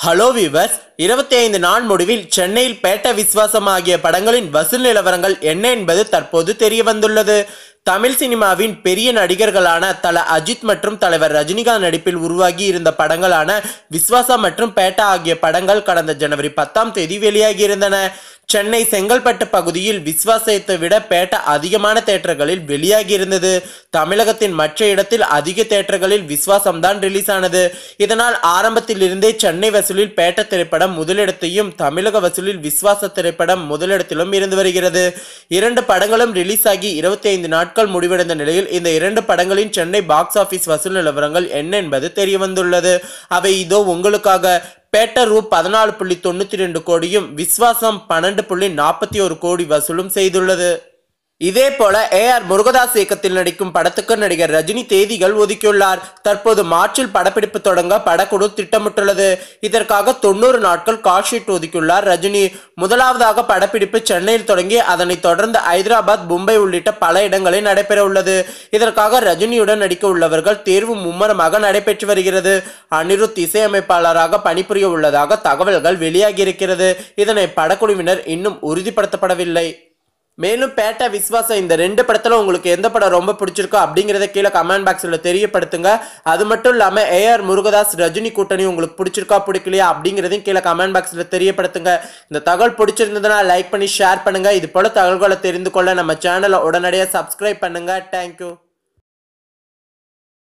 Hello viewers இருபத்தி ஐந்து நாள் முடிவில் சென்னையில் பேட்ட விஸ்வாசம் ஆகிய படங்களின் வசூல் நிலவரங்கள் என்ன என்பது தற்போது தெரிய வந்துள்ளது தமிழ் சினிமாவின் பெரிய நடிகர்களான தல அஜித் மற்றும் தலைவர் ரஜினிகாந்த் நடிப்பில் உருவாகி இருந்த படங்களான விஸ்வாசா மற்றும் பேட்டா ஆகிய படங்கள் கடந்த ஜனவரி பத்தாம் தேதி வெளியாகி இருந்தன. சென்னை செங்கல்பட்டு பகுதியில் விஸ்வாசத்தை விட பேட்ட அதிகமான தேட்டர்களில் வெளியாகி இருந்தது தமிழகத்தின் மற்ற இடத்தில் அதிக தேட்டர்களில் விஸ்வாசம் தான் ரிலீஸ் ஆனது இதனால் ஆரம்பத்தில் இருந்தே சென்னை வசூலில் பேட்ட திரைப்படம் முதலிடத்தையும் தமிழக வசூலில் விஸ்வாச திரைப்படம் முதலிடத்திலும் இருந்து வருகிறது. இரண்டு படங்களும் ரிலீஸ் ஆகி இருபத்தி ஐந்து நாட்கள் முடிவடைந்த நிலையில் இந்த இரண்டு படங்களின் சென்னை பாக்ஸ் ஆபீஸ் வசூல் நிலவரங்கள் என்ன என்பது தெரிய வந்துள்ளது அவை இதோ உங்களுக்காக. பேட்டர் ரூ பதினாலு புள்ளி தொண்ணூற்றி ரெண்டு கோடியும் விஸ்வாசம் பன்னெண்டு புள்ளி நாற்பத்தி ஒரு கோடி வசூலும் செய்துள்ளது. இதே போல ஏ ஆர் முருகதாஸ் இயக்கத்தில் நடிக்கும் படத்துக்கு நடிகர் ரஜினி தேதிகள் ஒதுக்கியுள்ளார். தற்போது மார்ச்சில் படப்பிடிப்பு தொடங்க படக்குழு திட்டமிட்டுள்ளது. இதற்காக தொண்ணூறு நாட்கள் கால்ஷீட் ஒதுக்கியுள்ளார் ரஜினி. முதலாவதாக படப்பிடிப்பு சென்னையில் தொடங்கி அதனைத் தொடர்ந்து ஐதராபாத் மும்பை உள்ளிட்ட பல இடங்களில் நடைபெற உள்ளது இதற்காக ரஜினியுடன் நடிக்க உள்ளவர்கள் தேர்வு மும்மரமாக நடைபெற்று வருகிறது. அனிருத் இசையமைப்பாளராக பணிபுரிய உள்ளதாக தகவல்கள் வெளியாகியிருக்கிறது. இதனை படக்குழுவினர் இன்னும் உறுதிப்படுத்தப்படவில்லை. மேலும் பேட்டா விஸ்வாசம் இந்த ரெண்டு படத்தில் உங்களுக்கு எந்த படம் ரொம்ப பிடிச்சிருக்கோ அப்படிங்கிறத கீழே கமெண்ட் பாக்ஸில் தெரியப்படுத்துங்க. அது மட்டும் இல்லாமல் ஏஆர் முருகதாஸ் ரஜினி கூட்டணி உங்களுக்கு பிடிச்சிருக்கா பிடிக்கலையா அப்படிங்கிறதையும் கீழே கமெண்ட் பாக்ஸில் தெரியப்படுத்துங்க. இந்த தகவல் பிடிச்சிருந்ததுன்னா லைக் பண்ணி ஷேர் பண்ணுங்கள் இது போல் தகவல்களை தெரிந்து கொள்ள நம்ம சேனலை உடனடியாக சப்ஸ்கிரைப் பண்ணுங்கள் தேங்க்யூ